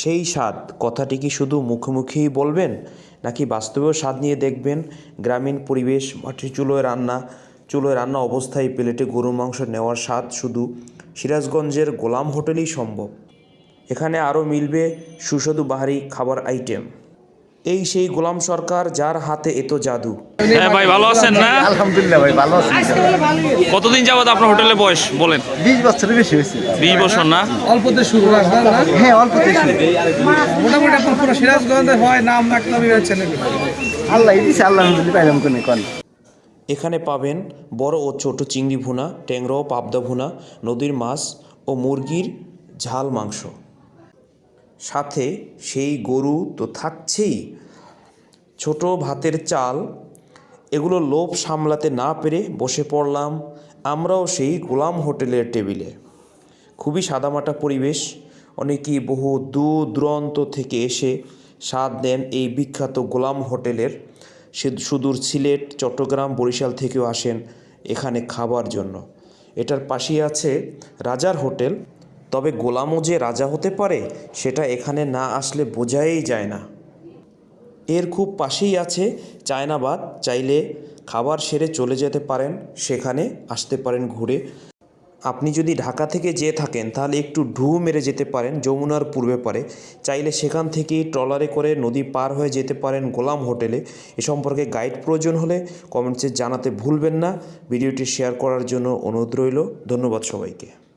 সেই স্বাদ কথাটি কি শুধু মুখোমুখিই বলবেন, নাকি বাস্তবেও স্বাদ নিয়ে দেখবেন? গ্রামীণ পরিবেশ মাটির চুলোয় রান্না চুলোয় রান্না অবস্থায় প্লেটে গরু মাংস নেওয়ার স্বাদ শুধু সিরাজগঞ্জের গোলাম হোটেলেই সম্ভব। এখানে আরও মিলবে সুস্বাদু বাহারি খাবার আইটেম। এই সেই গোলাম সরকার যার হাতে এত জাদু। হ্যাঁ ভাই ভালো আছেন না? আলহামদুলিল্লাহ ভাই ভালো আছি। কতদিন যাবত আপনার হোটেলে বয়স বলেন? বিশ বছরের বেশি হয়েছে। বিশ বছর না? অল্পতে শুরু রাখবেন না? হ্যাঁ অল্প কিছু মোটামুটি এখন পুরো সিরাজগঞ্জে হয় নাম রাখলাম এবার ছেলে আল্লাহ দিছে আল্লাহ আলহামদুলিল্লাহ পাইলাম কোনে কোন? এখানে পাবেন বড় ও ছোট চিংড়ি ভুনা ট্যাংরা পাবদা ভুনা নদীর মাছ ও মুরগির ঝাল মাংস। সাথে সেই গরু তো থাকছেই। ছোট ভাতের চাল, এগুলো লোভ সামলাতে না পেরে বসে পড়লাম আমরাও সেই গোলাম হোটেলের টেবিলে। খুবই সাদামাটা পরিবেশ, অনেকেই বহু দূর দূরান্ত থেকে এসে স্বাদ নেন এই বিখ্যাত গোলাম হোটেলের। সুদূর সিলেট, চট্টগ্রাম, বরিশাল থেকেও আসেন এখানে খাবার জন্য। এটার পাশেই আছে রাজার হোটেল তবে গোলামও যে রাজা হতে পারে, সেটা এখানে না আসলে বোঝাই যায় না। এর খুব পাশেই আছে চায়নাবাদ, চাইলে খাবার সেরে চলে যেতে পারেন, সেখানে আসতে পারেন ঘুরে। আপনি যদি ঢাকা থেকে যেয়ে থাকেন, তাহলে একটু ঢু মেরে যেতে পারেন, যমুনার পূর্বে পারে। চাইলে সেখান থেকেই ট্রলারে করে নদী পার হয়ে যেতে পারেন গোলাম হোটেলে। এ সম্পর্কে গাইড প্রয়োজন হলে কমেন্টসে জানাতে ভুলবেন না। ভিডিওটি শেয়ার করার জন্য অনুরোধ রইল। ধন্যবাদ সবাইকে।